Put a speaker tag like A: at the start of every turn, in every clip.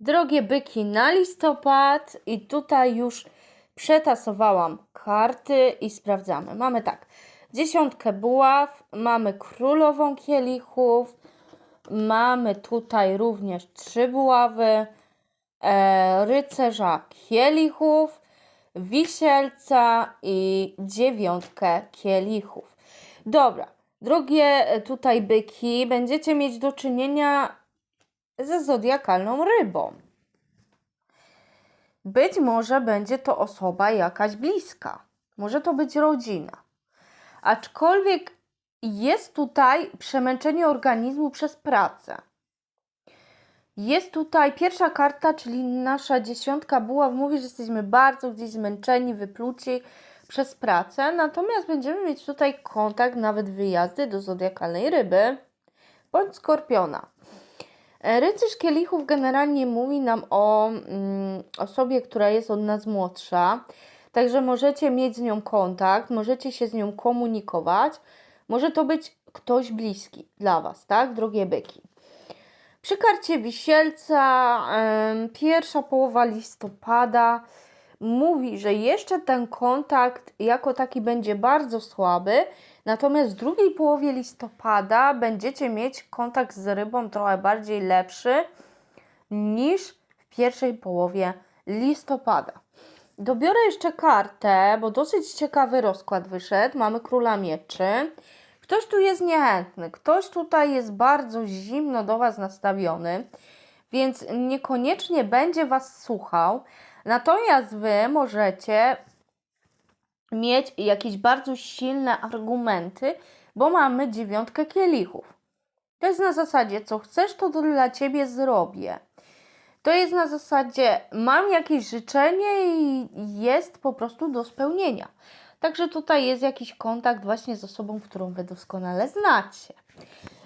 A: Drogie byki na listopad i tutaj już przetasowałam karty i sprawdzamy. Mamy tak, dziesiątkę buław, mamy królową kielichów, mamy tutaj również trzy buławy, e, rycerza kielichów, wisielca i dziewiątkę kielichów. Dobra, drogie e, tutaj byki, będziecie mieć do czynienia ze zodiakalną rybą. Być może będzie to osoba jakaś bliska, może to być rodzina. Aczkolwiek jest tutaj przemęczenie organizmu przez pracę. Jest tutaj pierwsza karta, czyli nasza dziesiątka buław, mówi, że jesteśmy bardzo gdzieś zmęczeni, wypluci przez pracę, natomiast będziemy mieć tutaj kontakt, nawet wyjazdy do zodiakalnej ryby bądź skorpiona. Rycerz kielichów generalnie mówi nam o mm, osobie, która jest od nas młodsza, także możecie mieć z nią kontakt, możecie się z nią komunikować. Może to być ktoś bliski dla Was, tak, drogie byki. Przy karcie wisielca, em, pierwsza połowa listopada mówi, że jeszcze ten kontakt jako taki będzie bardzo słaby, natomiast w drugiej połowie listopada będziecie mieć kontakt z rybą trochę bardziej lepszy niż w pierwszej połowie listopada. Dobiorę jeszcze kartę, bo dosyć ciekawy rozkład wyszedł. Mamy króla mieczy. Ktoś tu jest niechętny, ktoś tutaj jest bardzo zimno do Was nastawiony, więc niekoniecznie będzie Was słuchał. Natomiast Wy możecie mieć jakieś bardzo silne argumenty, bo mamy dziewiątkę kielichów. To jest na zasadzie, co chcesz, to dla Ciebie zrobię. To jest na zasadzie, mam jakieś życzenie i jest po prostu do spełnienia. Także tutaj jest jakiś kontakt właśnie z osobą, którą Wy doskonale znacie.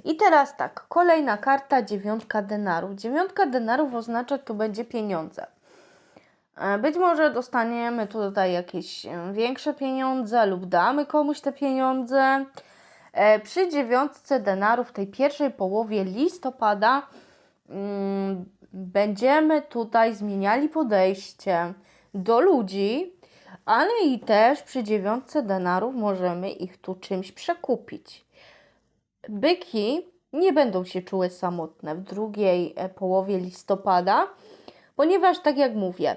A: I teraz tak, kolejna karta, dziewiątka denarów. Dziewiątka denarów oznacza, to będzie pieniądze. E, Być może dostaniemy tutaj jakieś e, większe pieniądze lub damy komuś te pieniądze. E, Przy dziewiątce denarów, tej pierwszej połowie listopada, mm, będziemy tutaj zmieniali podejście do ludzi, ale i też przy dziewiątce denarów możemy ich tu czymś przekupić. Byki nie będą się czuły samotne w drugiej połowie listopada, ponieważ tak jak mówię,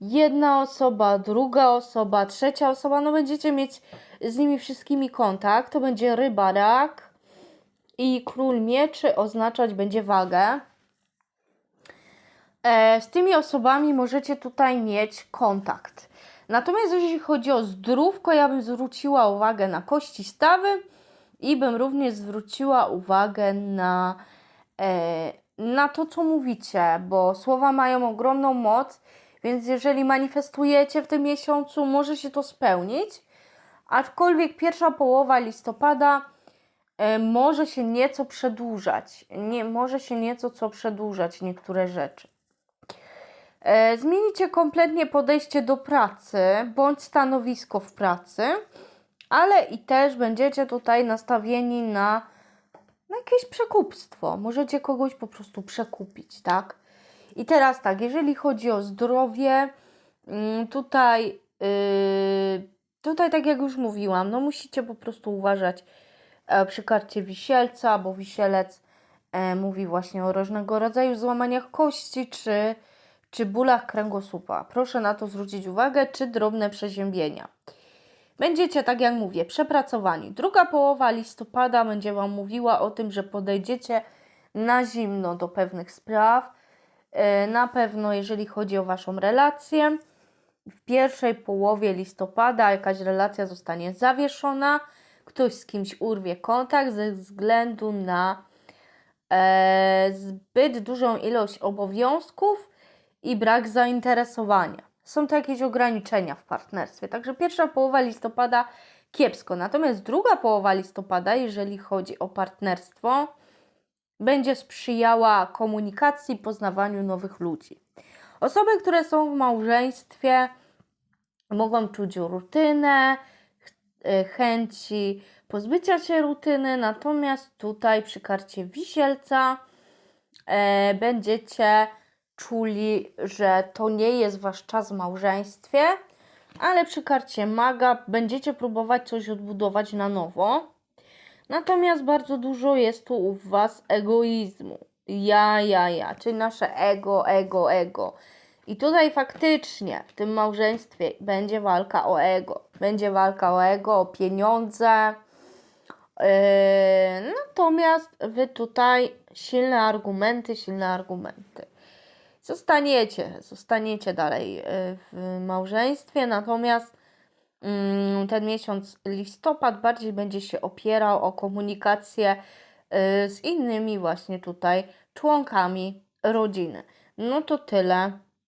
A: jedna osoba, druga osoba, trzecia osoba, no będziecie mieć z nimi wszystkimi kontakt. To będzie ryba, rak i król mieczy oznaczać będzie wagę. E, z tymi osobami możecie tutaj mieć kontakt. Natomiast jeśli chodzi o zdrówko, ja bym zwróciła uwagę na kości stawy i bym również zwróciła uwagę na, e, na to, co mówicie, bo słowa mają ogromną moc, więc jeżeli manifestujecie w tym miesiącu, może się to spełnić. Aczkolwiek pierwsza połowa listopada e, może się nieco przedłużać. Nie, może się nieco co przedłużać niektóre rzeczy. E, Zmienicie kompletnie podejście do pracy bądź stanowisko w pracy, ale i też będziecie tutaj nastawieni na, na jakieś przekupstwo. Możecie kogoś po prostu przekupić, tak? I teraz tak, jeżeli chodzi o zdrowie, mm, tutaj, yy, tutaj tak jak już mówiłam, no musicie po prostu uważać e, przy karcie wisielca, bo wisielec e, mówi właśnie o różnego rodzaju złamaniach kości, czy, czy bólach kręgosłupa. Proszę na to zwrócić uwagę, czy drobne przeziębienia. Będziecie, tak jak mówię, przepracowani. Druga połowa listopada będzie Wam mówiła o tym, że podejdziecie na zimno do pewnych spraw. E, Na pewno, jeżeli chodzi o Waszą relację, w pierwszej połowie listopada jakaś relacja zostanie zawieszona, ktoś z kimś urwie kontakt ze względu na e, zbyt dużą ilość obowiązków i brak zainteresowania. Są to jakieś ograniczenia w partnerstwie. Także pierwsza połowa listopada kiepsko. Natomiast druga połowa listopada, jeżeli chodzi o partnerstwo, będzie sprzyjała komunikacji, poznawaniu nowych ludzi. Osoby, które są w małżeństwie, mogą czuć rutynę, e, chęci pozbycia się rutyny, natomiast tutaj przy karcie wisielca e, będziecie czuli, że to nie jest wasz czas w małżeństwie, ale przy karcie maga będziecie próbować coś odbudować na nowo. Natomiast bardzo dużo jest tu u was egoizmu. Ja, ja, ja, czyli nasze ego, ego, ego. I tutaj faktycznie w tym małżeństwie będzie walka o ego. Będzie walka o ego, o pieniądze. Yy, natomiast wy tutaj silne argumenty, silne argumenty. Zostaniecie, zostaniecie dalej yy, w małżeństwie, natomiast mm, ten miesiąc listopad bardziej będzie się opierał o komunikację yy, z innymi właśnie tutaj członkami rodziny. No to tyle.